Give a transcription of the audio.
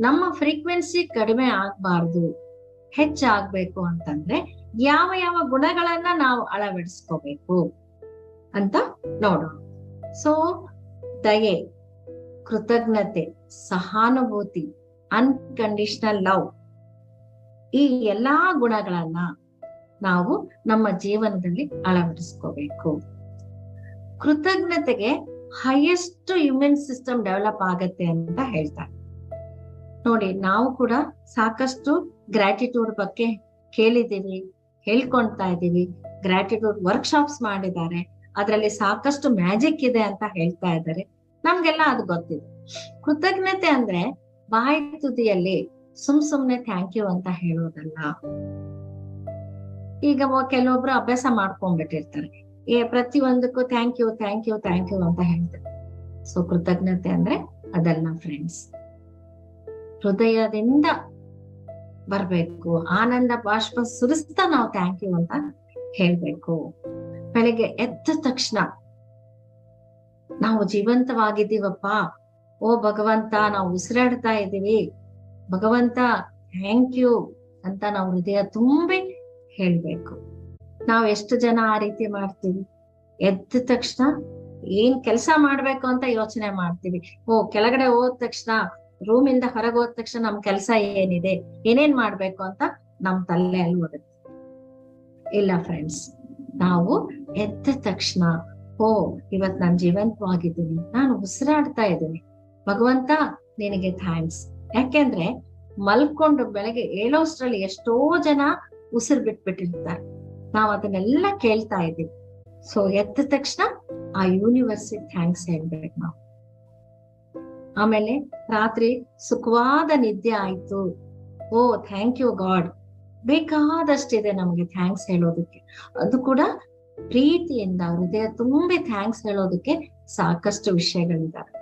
ನಮ್ಮ ಫ್ರೀಕ್ವೆನ್ಸಿ ಕಡಿಮೆ ಆಗ್ಬಾರ್ದು, ಹೆಚ್ಚಾಗ್ಬೇಕು ಅಂತಂದ್ರೆ ಯಾವ ಯಾವ ಗುಣಗಳನ್ನ ನಾವು ಅಳವಡಿಸ್ಕೋಬೇಕು ಅಂತ ನೋಡೋಣ. ಸೊ ದಯೆ, ಕೃತಜ್ಞತೆ, ಸಹಾನುಭೂತಿ ಅನ್ಕಂಡೀಷನಲ್ ಲವ್ ಈ ಎಲ್ಲಾ ಗುಣಗಳನ್ನ ನಾವು ನಮ್ಮ ಜೀವನದಲ್ಲಿ ಅಳವಡಿಸ್ಕೋಬೇಕು. ಕೃತಜ್ಞತೆಗೆ ಹೈಯೆಸ್ಟ್ ಹ್ಯೂಮನ್ ಸಿಸ್ಟಮ್ ಡೆವಲಪ್ ಆಗತ್ತೆ ಅಂತ ಹೇಳ್ತಾರೆ. ನೋಡಿ, ನಾವು ಕೂಡ ಸಾಕಷ್ಟು ಗ್ರಾಟಿಟ್ಯೂಡ್ ಬಗ್ಗೆ ಕೇಳಿದೀವಿ ಹೇಳ್ಕೊಳ್ತಾ ಇದೀವಿ ಗ್ರಾಟಿಟ್ಯೂಡ್ ವರ್ಕ್ಶಾಪ್ಸ್ ಮಾಡಿದ್ದಾರೆ. ಅದರಲ್ಲಿ ಸಾಕಷ್ಟು ಮ್ಯಾಜಿಕ್ ಇದೆ ಅಂತ ಹೇಳ್ತಾ ಇದ್ದಾರೆ. ನಮ್ಗೆಲ್ಲ ಅದು ಗೊತ್ತಿದೆ. ಕೃತಜ್ಞತೆ ಅಂದ್ರೆ ಬಾಯಿ ತುದಿಯಲ್ಲಿ ಸುಮ್ ಸುಮ್ನೆ ಥ್ಯಾಂಕ್ ಯು ಅಂತ ಹೇಳೋದಲ್ಲ. ಈಗ ಕೆಲವೊಬ್ರು ಅಭ್ಯಾಸ ಮಾಡ್ಕೊಂಡ್ಬಿಟ್ಟಿರ್ತಾರೆ. ಏ, ಪ್ರತಿಯೊಂದಕ್ಕೂ thank you thank you thank you ಅಂತ ಹೇಳ್ತಾರೆ. ಸೊ ಕೃತಜ್ಞತೆ ಅಂದ್ರೆ ಅದಲ್ಲ ಫ್ರೆಂಡ್ಸ್ ಹೃದಯದಿಂದ ಬರ್ಬೇಕು. ಆನಂದ ಬಾಷ್ಪ ಸುರಿಸ್ತಾ ನಾವು ಥ್ಯಾಂಕ್ ಯು ಅಂತ ಹೇಳ್ಬೇಕು. ಬೆಳಿಗ್ಗೆ ಎದ್ದ ತಕ್ಷಣ ನಾವು ಜೀವಂತವಾಗಿದ್ದೀವಪ್ಪ. ಓ ಭಗವಂತ, ನಾವು ಉಸಿರಾಡ್ತಾ ಇದ್ದೀವಿ. ಭಗವಂತ ಥ್ಯಾಂಕ್ ಯು ಅಂತ ನಾವು ಹೃದಯ ತುಂಬಿ ಹೇಳ್ಬೇಕು. ನಾವು ಎಷ್ಟು ಜನ ಆ ರೀತಿ ಮಾಡ್ತೀವಿ? ಎದ್ದ ತಕ್ಷಣ ಏನ್ ಕೆಲಸ ಮಾಡ್ಬೇಕು ಅಂತ ಯೋಚನೆ ಮಾಡ್ತೀವಿ. ಓ, ಕೆಳಗಡೆ ಹೋದ ತಕ್ಷಣ ರೂಮ್ ಇಂದ ಹೊರಗೆ ಹೋದ ತಕ್ಷಣ ನಮ್ ಕೆಲಸ ಏನಿದೆ, ಏನೇನ್ ಮಾಡ್ಬೇಕು ಅಂತ ನಮ್ ತಲೆ ಅಲ್ಲಿ ಓಡುತ್ತೆ ಇಲ್ಲ ಫ್ರೆಂಡ್ಸ್ ನಾವು ಎದ್ದ ತಕ್ಷಣ, ಓ, ಇವತ್ ನಾನ್ ಜೀವಂತವಾಗಿದ್ದೀನಿ, ನಾನು ಉಸಿರಾಡ್ತಾ ಇದ್ದೀನಿ. ಭಗವಂತ, ನಿನಗೆ ಥ್ಯಾಂಕ್ಸ್ ಯಾಕೆಂದ್ರೆ ಮಲ್ಕೊಂಡು ಬೆಳಗ್ಗೆ ಏಳೋಷ್ಟ್ರಲ್ಲಿ ಎಷ್ಟೋ ಜನ ಉಸಿರು ಬಿಟ್ಬಿಟ್ಟಿರ್ತಾರೆ. ನಾವ್ ಅದನ್ನೆಲ್ಲ ಕೇಳ್ತಾ ಇದ್ದೀವಿ. ಸೊ ಎದ್ದ ತಕ್ಷಣ ಆ ಯೂನಿವರ್ಸಿಟಿ ಥ್ಯಾಂಕ್ಸ್ ಹೇಳ್ಬೇಕು ನಾವು. ಆಮೇಲೆ ರಾತ್ರಿ ಸುಖವಾದ ನಿದ್ದೆ ಆಯ್ತು. ಓ ಥ್ಯಾಂಕ್ ಯು ಗಾಡ್ ಬೇಕಾದಷ್ಟಿದೆ ನಮ್ಗೆ ಥ್ಯಾಂಕ್ಸ್ ಹೇಳೋದಕ್ಕೆ. ಅದು ಕೂಡ ಪ್ರೀತಿಯಿಂದ, ಹೃದಯ ತುಂಬಿ ಥ್ಯಾಂಕ್ಸ್ ಹೇಳೋದಕ್ಕೆ ಸಾಕಷ್ಟು ವಿಷಯಗಳಿದಾವೆ